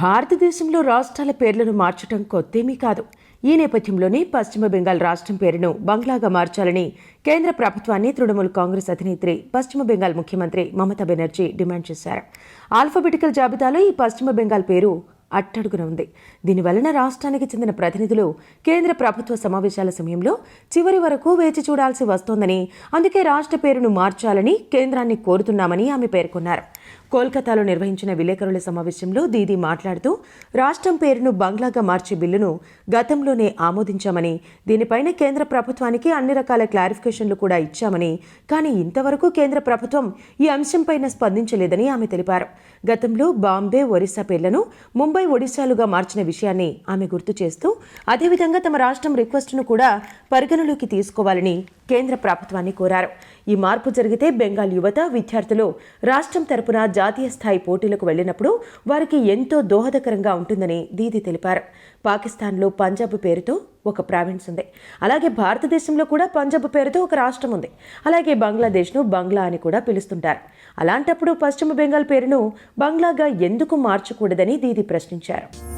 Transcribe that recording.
భారతదేశంలో రాష్ట్రాల పేర్లను మార్చడం కొత్తేమీ కాదు. ఈ నేపథ్యంలోనే పశ్చిమ బెంగాల్ రాష్ట్రం పేరును బంగ్లాగా మార్చాలని కేంద్ర ప్రభుత్వాన్ని తృణమూల్ కాంగ్రెస్ అధినేత్రి పశ్చిమ బెంగాల్ ముఖ్యమంత్రి మమతా బెనర్జీ డిమాండ్ చేశారు. ఆల్ఫబెటికల్ జాబితాలో ఈ పశ్చిమ బెంగాల్ పేరు అట్టడుగున ఉంది. దీనివలన రాష్ట్రానికి చెందిన ప్రతినిధులు కేంద్ర ప్రభుత్వ సమావేశాల సమయంలో చివరి వరకు వేచి చూడాల్సి వస్తోందని అందుకే రాష్ట్ర పేరును మార్చాలని కేంద్రాన్ని కోరుతున్నామని ఆమె పేర్కొన్నారు. కోల్కతాలో నిర్వహించిన విలేకరుల సమావేశంలో దీదీ మాట్లాడుతూ రాష్ట్రం పేరును బంగ్లాగా మార్చే బిల్లును గతంలోనే ఆమోదించామని దీనిపైన కేంద్ర ప్రభుత్వానికి అన్ని రకాల క్లారిఫికేషన్లు కూడా ఇచ్చామని కానీ ఇంతవరకు కేంద్ర ప్రభుత్వం ఈ అంశంపైన స్పందించలేదని ఆమె తెలిపారు. గతంలో బాంబే ఒరిస్సా పేర్లను ముంబై ఒడిశాలుగా మార్చిన విషయాన్ని ఆమె గుర్తు చేస్తూ అదేవిధంగా తమ రాష్ట్రం రిక్వెస్ట్ను కూడా పరిగణలోకి తీసుకోవాలని కేంద్ర ప్రభుత్వాన్ని కోరారు. ఈ మార్పు జరిగితే బెంగాల్ యువత విద్యార్థులు రాష్ట్రం తరపున జాతీయ స్థాయి పోటీలకు వెళ్ళినప్పుడు వారికి ఎంతో దోహదకరంగా ఉంటుందని దీది తెలిపారు. పాకిస్తాన్లో పంజాబ్ పేరుతో ఒక ప్రావిన్స్ ఉంది. అలాగే భారతదేశంలో కూడా పంజాబ్ పేరుతో ఒక రాష్ట్రం ఉంది. అలాగే బంగ్లాదేశ్ను బంగ్లా అని కూడా పిలుస్తుంటారు. అలాంటప్పుడు పశ్చిమ బెంగాల్ పేరును బంగ్లాగా ఎందుకు మార్చకూడదని దీది ప్రశ్నించారు.